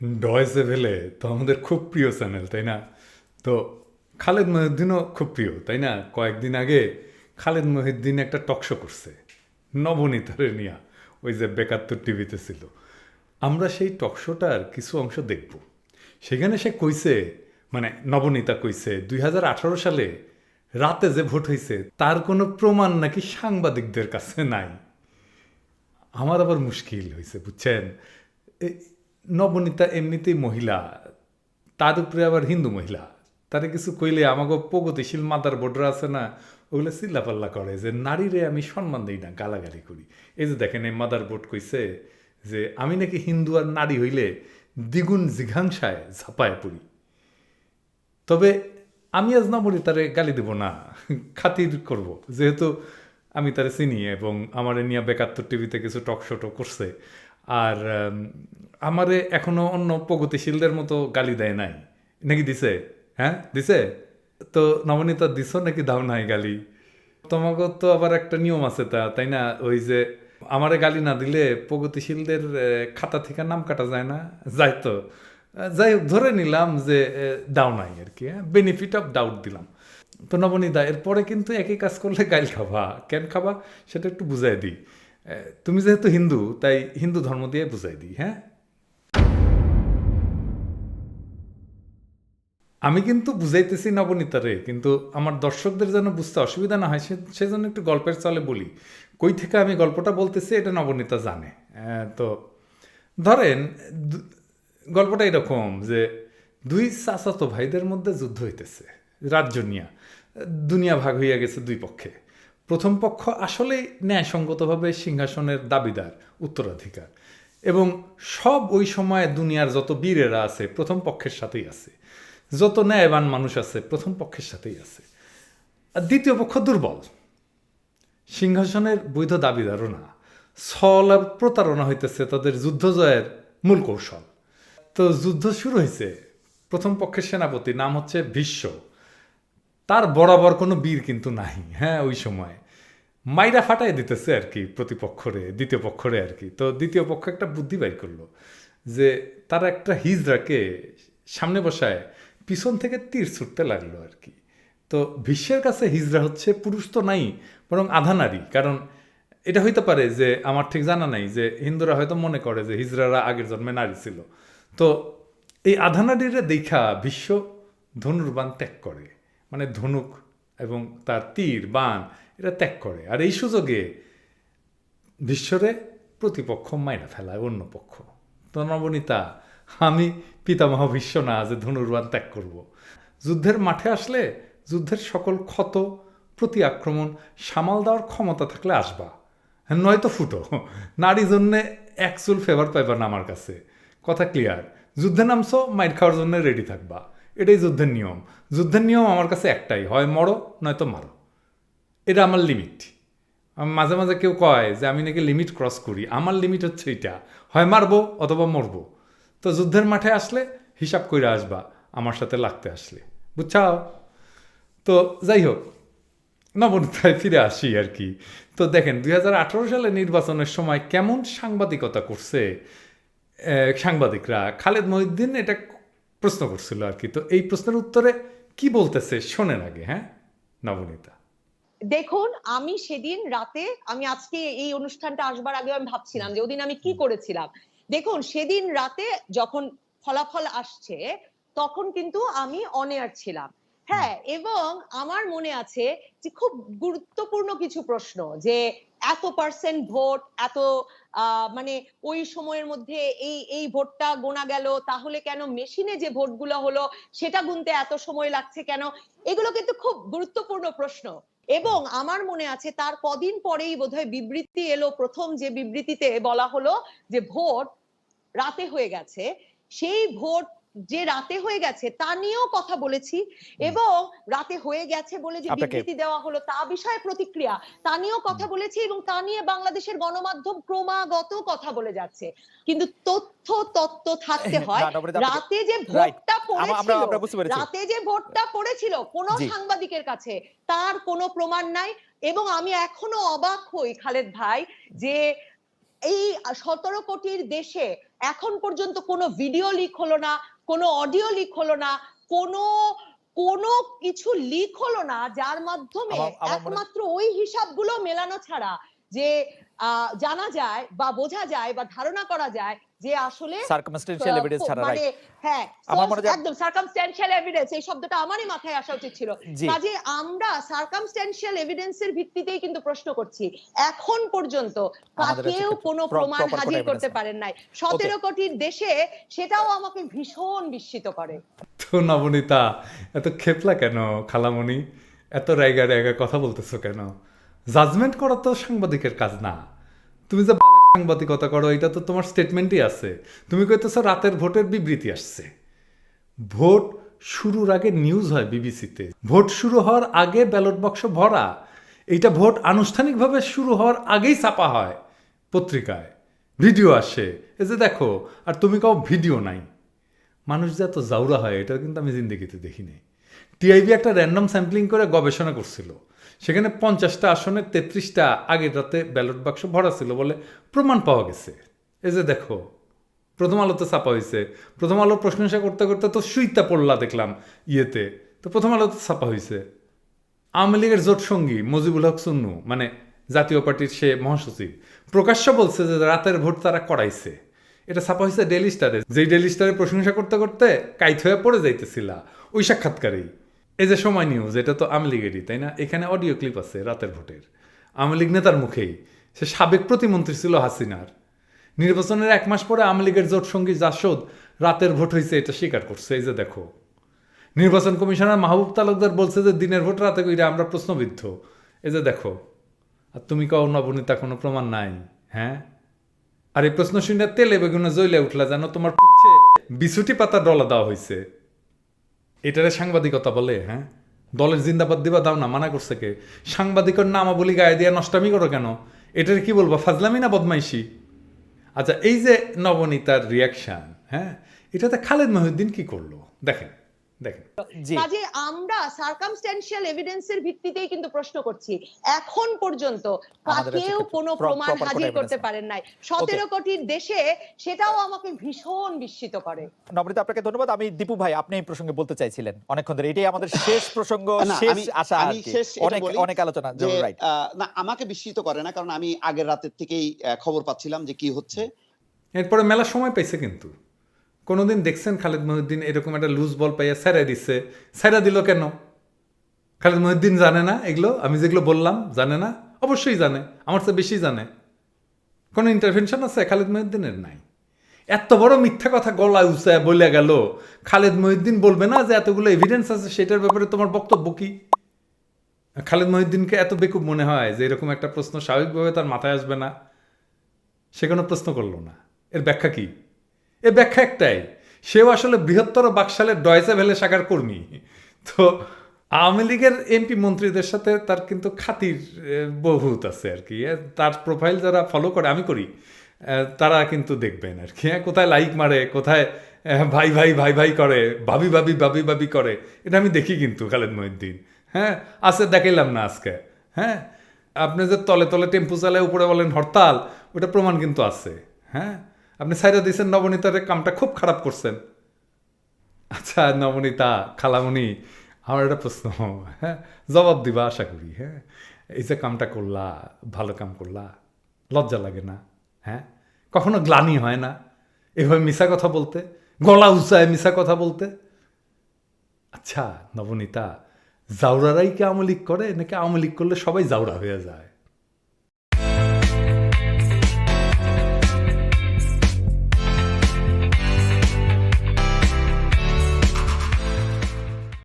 ডয়েসে Welle তো আমাদের খুব প্রিয় চ্যানেল, তাই না? তো খালেদ মহিউদ্দিনও খুব প্রিয়, তাই না? কয়েকদিন আগে খালেদ মহিউদ্দিন একটা টকশো করছে, নবনীতারে নিয়া, ওই যে বেকাত্তর টিভিতে ছিল। আমরা সেই টকশোটার কিছু অংশ দেখব। সেখানে সে কইছে মানে নবনীতা কইছে, দুই হাজার আঠারো সালে রাতে যে ভোট হয়েছে তার কোনো প্রমাণ নাকি সাংবাদিকদের কাছে নাই। আমার আবার মুশকিল হয়েছে বুঝছেন? নবনীতা এমনিতেই মহিলা, তার উপরে আবার হিন্দু মহিলা। তারে কিছু কইলে আমাকে প্রগতিশীল মাদার বোর্ডরা আছে না, ওগুলো চিল্লাপাল্লা করে যে, নারীরে আমি সম্মান দিই না, গালাগালি করি। এই যে দেখেন, এই মাদার বোর্ড কইছে যে, আমি নাকি হিন্দু আর নারী হইলে দ্বিগুণ জিঘাংসায় ঝাঁপায় পড়ি। তবে আমি আজ না বলি তারে গালি দেব না, খাতির করব। যেহেতু আমি তারে চিনি এবং আমারে নিয়ে বেকাত্তর টিভিতে কিছু টক শোটো করছে আর আমারে এখনও অন্য প্রগতিশীলদের মতো গালি দেয় নাই। নাকি দিছে? হ্যাঁ? দিছে? তো নবনীতা, দিছ নাকি দাও নাই গালি? তোমাকে তো আবার একটা নিয়ম আছে তা, তাই না? ওই যে আমারে গালি না দিলে প্রগতিশীলদের খাতা থেকে নাম কাটা যায় না? যাই তো। যাই হোক, ধরে নিলাম যে দাও নাই আর কি হ্যাঁ? বেনিফিট অফ ডাউট দিলাম। তো নবনীতা, এরপরে কিন্তু একই কাজ করলে গাইল খাবা। কেন খাবা? সেটা একটু বুঝাই দিই। তুমি যেহেতু হিন্দু, তাই হিন্দু ধর্ম দিয়ে বুঝাই দিই হ্যাঁ? আমি কিন্তু বুঝাইতেছি নবনীতারে কিন্তু আমার দর্শকদের যেন বুঝতে অসুবিধা না হয়, সে- সেজন্য একটু গল্পের চলে বলি। কই থেকে আমি গল্পটা বলতেছি, এটা নবনীতা জানে। তো ধরেন গল্পটা এরকম যে, দুই চাচাতো ভাইদের মধ্যে যুদ্ধ হইতেছে, রাজ্য নিয়া। দুনিয়া ভাগ হইয়া গেছে দুই পক্ষে। প্রথম পক্ষ আসলেই ন্যায়সঙ্গতভাবে সিংহাসনের দাবিদার, উত্তরাধিকার। এবং সব ওই সময়ে দুনিয়ার যত বীরেরা আছে, প্রথম পক্ষের সাথেই আছে। যত ন্যায়বান মানুষ আছে, প্রথম পক্ষের সাথেই আছে। আর দ্বিতীয় পক্ষ দুর্বল। সিংহাসনের বৈধ দাবিদারও না। ছল আর প্রতারণা হইতেছে তাদের যুদ্ধ জয়ের মূল কৌশল। তো যুদ্ধ শুরু হয়েছে প্রথম পক্ষের সেনাপতি নাম হচ্ছে ভীষ্ম। তার বরাবর কোনো বীর কিন্তু নাই হ্যাঁ ওই সময়। মাইরা ফাটাই দিতেছে আর কি প্রতিপক্ষরে, দ্বিতীয় পক্ষরে আর কি। তো দ্বিতীয় পক্ষ একটা বুদ্ধি বাইর করল যে তারা একটা হিজড়াকে সামনে বসায় পিছন থেকে তীর ছুটতে লাগল আর কি। তো ভীষ্মের কাছে হিজড়া হচ্ছে পুরুষ তো নাই, বরং আধা নারী। কারণ এটা হইতে পারে যে আমার ঠিক জানা নাই যে হিন্দুরা হয়তো মনে করে যে হিজড়ারা আগের জন্মে নারী ছিল। তো এই আধা নারীরা দেখা বিশ্ব ধনুর্বান ত্যাগ করে। মানে ধনুক এবং তার তীর, বান এটা ত্যাগ করে। আর এই সুযোগে বিশ্বরে প্রতিপক্ষ মাইরা ফেলায় অন্য পক্ষ। তো নবনীতা, আমি পিতামহ বিশ্ব না যে ধনুর্বান ত্যাগ করব। যুদ্ধের মাঠে আসলে যুদ্ধের সকল ক্ষত, প্রতি আক্রমণ, সামাল দেওয়ার ক্ষমতা থাকলে আসবা। নয়তো ফুটো নারী জন্যে এক চুল ফেভার পাইবা না আমার কাছে। কথা ক্লিয়ার যুদ্ধে নামছো, মাইর খাওয়ার জন্য রেডি থাকবা। এটাই যুদ্ধের নিয়ম। যুদ্ধের নিয়ম আমার কাছে একটাই, হয় মরো, নয়তো মারো। এটা আমার লিমিট মাঝে মাঝে কেউ কয় যে আমি নাকি লিমিট ক্রস করি। আমার লিমিট হচ্ছে এটা। হয় মারবো অথবা মরবো। তো যুদ্ধের মাঠে আসলে হিসাব করে আসবা, আমার সাথে লাগতে আসলে। বুঝছাও? তো যাই হোক নবনীতায় ফিরে আসি আর কি। তো দেখেন দু হাজার আঠেরো সালে নির্বাচনের সময় কেমন সাংবাদিকতা করছে সাংবাদিকরা। খালেদ মহিউদ্দিন এটা প্রশ্ন করছিল আর কি। তো এই প্রশ্নের উত্তরে কি বলতেছে শোনেন আগে হ্যাঁ? নবনীতা। দেখুন আমি সেদিন রাতে আমি আজকে এই অনুষ্ঠানটা আসবার আগে আমি ভাবছিলাম যে ওদিন আমি কি করেছিলাম। দেখুন সেদিন রাতে যখন ফলাফল আসছে তখন কিন্তু আমি অনেয়ার ছিলাম। হ্যাঁ এবং আমার মনে আছে যে খুব গুরুত্বপূর্ণ কিছু প্রশ্ন যে এত পার্সেন্ট ভোট, এত মানে ওই সময়ের মধ্যে এই এই ভোটটা গোনা গেল, তাহলে কেন মেশিনে যে ভোটগুলো হলো সেটা গুনতে এত সময় লাগছে কেন? এগুলো কিন্তু খুব গুরুত্বপূর্ণ প্রশ্ন। এবং আমার মনে আছে তার কদিন পরেই বোধহয় বিবৃতি এলো, প্রথম যে বিবৃতিতে বলা হলো যে ভোট রাতে হয়ে গেছে, সেই ভোট যে রাতে হয়ে গেছে তা নিয়েও কথা বলেছি এবং রাতে হয়ে গেছে বলে যে বিবৃতি দেওয়া হলো তা বিষয়ে প্রতিক্রিয়া তা নিয়েও কথা বলেছি এবং তা নিয়ে বাংলাদেশের গণমাধ্যম ক্রমাগত কথা বলে যাচ্ছে। কিন্তু তথ্য তত্ত্ব থাকতে হয়। রাতে যে ভোটটা পড়েছিল রাতে যে ভোটটা পড়েছিল কোন সাংবাদিকের কাছে তার কোনো প্রমাণ নাই এবং আমি এখনও অবাক হই খালেদ ভাই যে এই সতেরো কোটির দেশে এখন পর্যন্ত কোনো ভিডিও লিক হলো না কোনো অডিও লিক হলো না কোনো কোনো কিছু লিক হলো না যার মাধ্যমে একমাত্র ওই হিসাবগুলো মেলানো ছাড়া যে জানা যায় বা বোঝা যায় বা ধারণা করা যায় যে আসলে সার্কামস্টেন্সিয়াল এভিডেন্স ছাড়া মানে রাইট হ্যাঁ আমার একদম সার্কামস্ট্যান্সিয়াল এভিডেন্স এই শব্দটা আমারই মাথায় আসা উচিত ছিল। কাজে আমরা সার্কামস্ট্যান্সিয়াল এভিডেন্সের ভিত্তিতেই কিন্তু প্রশ্ন করছি। এখন পর্যন্ত কেউ কোনো প্রমাণ হাজির করতে পারেন নাই। সতেরো কোটির দেশে সেটাও আমাকে ভীষণ বিস্মিত করে। তো নবনীতা এত খেপলা কেন খালামণি? এত রায়গা রায়গা কথা বলতেছো কেন? জাজমেন্ট করা তো সাংবাদিকের কাজ না। তুমি যে সাংবাদিকতা করো, এটা তো তোমার স্টেটমেন্টই আছে। তুমি কইতেছো রাতের ভোটের বিবৃতি আসছে। ভোট শুরুর আগে নিউজ হয় বিবিসিতে। ভোট শুরু হওয়ার আগে ব্যালট বাক্স ভরা। এইটা ভোট আনুষ্ঠানিকভাবে শুরু হওয়ার আগেই ছাপা হয় পত্রিকায়। ভিডিও আসে। এই যে দেখো, আর তুমি কাও ভিডিও নাই। মানুষ যে এত জাউরা হয়, এটা কিন্তু আমি জিন্দগিতে দেখিনি। টিআইবি একটা র্যান্ডম স্যাম্পলিং করে গবেষণা করছিল। সেখানে পঞ্চাশটা আসনে তেত্রিশটা আগের রাতে ব্যালট বাক্স ভরা ছিল বলে প্রমাণ পাওয়া গেছে। এই যে দেখো, প্রথম আলোতে ছাপা হয়েছে প্রথম আলো প্রশংসা করতে করতে তো সুইতা পড়লা দেখলাম ইয়েতে। তো প্রথম আলোতে ছাপা হয়েছে আওয়ামী লীগের জোট সঙ্গী মজিবুল হক সুন্নু মানে জাতীয় পার্টির সে মহাসচিব, প্রকাশ্য বলছে যে রাতের ভোট তারা করাইছে। এটা ছাপা হয়েছে ডেলি স্টারে। যেই ডেলি স্টারে প্রশংসা করতে করতে কাইত হয়ে পড়ে যাইতেছিলা। ওই সাক্ষাৎকারেই। এই যে সময় নিউজ এটা তো আওয়ামী লীগেরই, তাই না? এখানে অডিও ক্লিপ আছে রাতের ভোটের। আওয়ামী লীগ নেতার মুখেই। সে সাবেক প্রতিমন্ত্রী ছিল হাসিনার। নির্বাচনের এক মাস পরে আওয়ামী লীগের জোট সঙ্গী জাসদ রাতের ভোট হয়েছে এটা স্বীকার করছে। এই যে দেখো, নির্বাচন কমিশনার মাহবুব তালুকদার বলছে যে দিনের ভোট রাতে কইরা আমরা প্রশ্নবিদ্ধ। এই যে দেখো, আর তুমি কও নবনীতা কোনো প্রমাণ নাই হ্যাঁ? আর এই প্রশ্ন শুনে তেলে বেগুনে জ্বলে উঠলা জানো তোমার পুচ্ছে বিছুটি পাতা ডলা দেওয়া হয়েছে এটারে সাংবাদিকতা বলে হ্যাঁ? দলের জিন্দাবাদ দিবা, দাও না, মানা করছে কে? সাংবাদিকের নামাবলি গায়ে দিয়ে নষ্টামি করো কেন? এটার কি বলব, ফাজলামি না বদমাইশি? আচ্ছা এই যে নবনীতার রিয়াকশন হ্যাঁ? এটাতে খালেদ মহিউদ্দিন কি করল? দেখেন দেখেন। কাজে আমরা সার্কামস্ট্যান্সিয়াল এভিডেন্সের ভিত্তিতেই কিন্তু প্রশ্ন করছি। এখন পর্যন্ত কেউ কোনো প্রমাণ হাজির করতে পারেন নাই। সতেরো কোটির দেশে সেটাও আমাকে ভীষণ বিস্মিত করে। নবনীতা আপনাকে ধন্যবাদ। আমি দীপু ভাই আপনি এই প্রসঙ্গে বলতে চাইছিলেন অনেকক্ষণ ধরে। এটাই আমাদের শেষ প্রসঙ্গ শেষ আশা আমি শেষ অনেক অনেক আলোচনা না আমাকে বিস্মিত করে না কারণ আমি আগের রাতের থেকেই আহ, খবর পাচ্ছিলাম যে কি হচ্ছে। এরপরে মেলা সময় পেয়েছে কিন্তু। কোনোদিন দেখছেন খালেদ মহিউদ্দিন এরকম একটা লুজ বল পাইয়া স্যারা দিচ্ছে স্যারা দিল কেন? খালেদ মহিউদ্দিন জানে না এগুলো? আমি যেগুলো বললাম, জানে না? অবশ্যই জানে, আমার চেয়ে বেশি জানে। কোনো ইন্টারভেনশন আছে খালেদ মহিউদ্দিনের? নাই। এত বড় মিথ্যা কথা গলায় উঁচায় বলে গেল। খালেদ মহিউদ্দিন বলবে না যে এতগুলো এভিডেন্স আছে, সেটার ব্যাপারে তোমার বক্তব্য কি? খালেদ মহিউদ্দিনকে এত বেকুব মনে হয় যে এরকম একটা প্রশ্ন স্বাভাবিকভাবে তার মাথায় আসবে না? সে কোনো প্রশ্ন করল না। এর ব্যাখ্যা কি? এর ব্যাখ্যা একটাই। সেও আসলে বৃহত্তর বাকশালের ডয়েসে ভেলে শাখার কর্মী। তো আওয়ামী লীগের এমপি মন্ত্রীদের সাথে তার কিন্তু খাতির এ, বহুত আছে আর কি। তার প্রোফাইল যারা ফলো করে আমি করি এ, তারা কিন্তু দেখবেন আর কি। হ্যাঁ, কোথায় লাইক মারে কোথায় ভাই ভাই ভাই ভাই করে ভাবি ভাবি ভাবি ভাবি করে এটা আমি দেখি কিন্তু খালেদ মহিউদ্দিন। হ্যাঁ আছে দেখাইলাম না আজকে। হ্যাঁ আপনি যে তলে তলে টেম্পু চালায় উপরে বলেন হরতাল ওটা প্রমাণ কিন্তু আছে। হ্যাঁ আপনি সাইডা দিয়েছেন নবনীতার, কামটা খুব খারাপ করছেন। আচ্ছা নবনীতা খালামণি আমার একটা প্রশ্ন হ্যাঁ জবাব দিবা আশা করি হ্যাঁ। এই যে কামটা করলা, ভালো কাম করলা, লজ্জা লাগে না হ্যাঁ? কখনো গ্লানি হয় না, এভাবে মিশা কথা বলতে, গলা উঁচায় মিশা কথা বলতে। আচ্ছা নবনীতা, জাউরারাই কি আওয়ামী লীগ করে, নাকি আওয়ামী লীগ করলে সবাই জাউরা হয়ে যায়?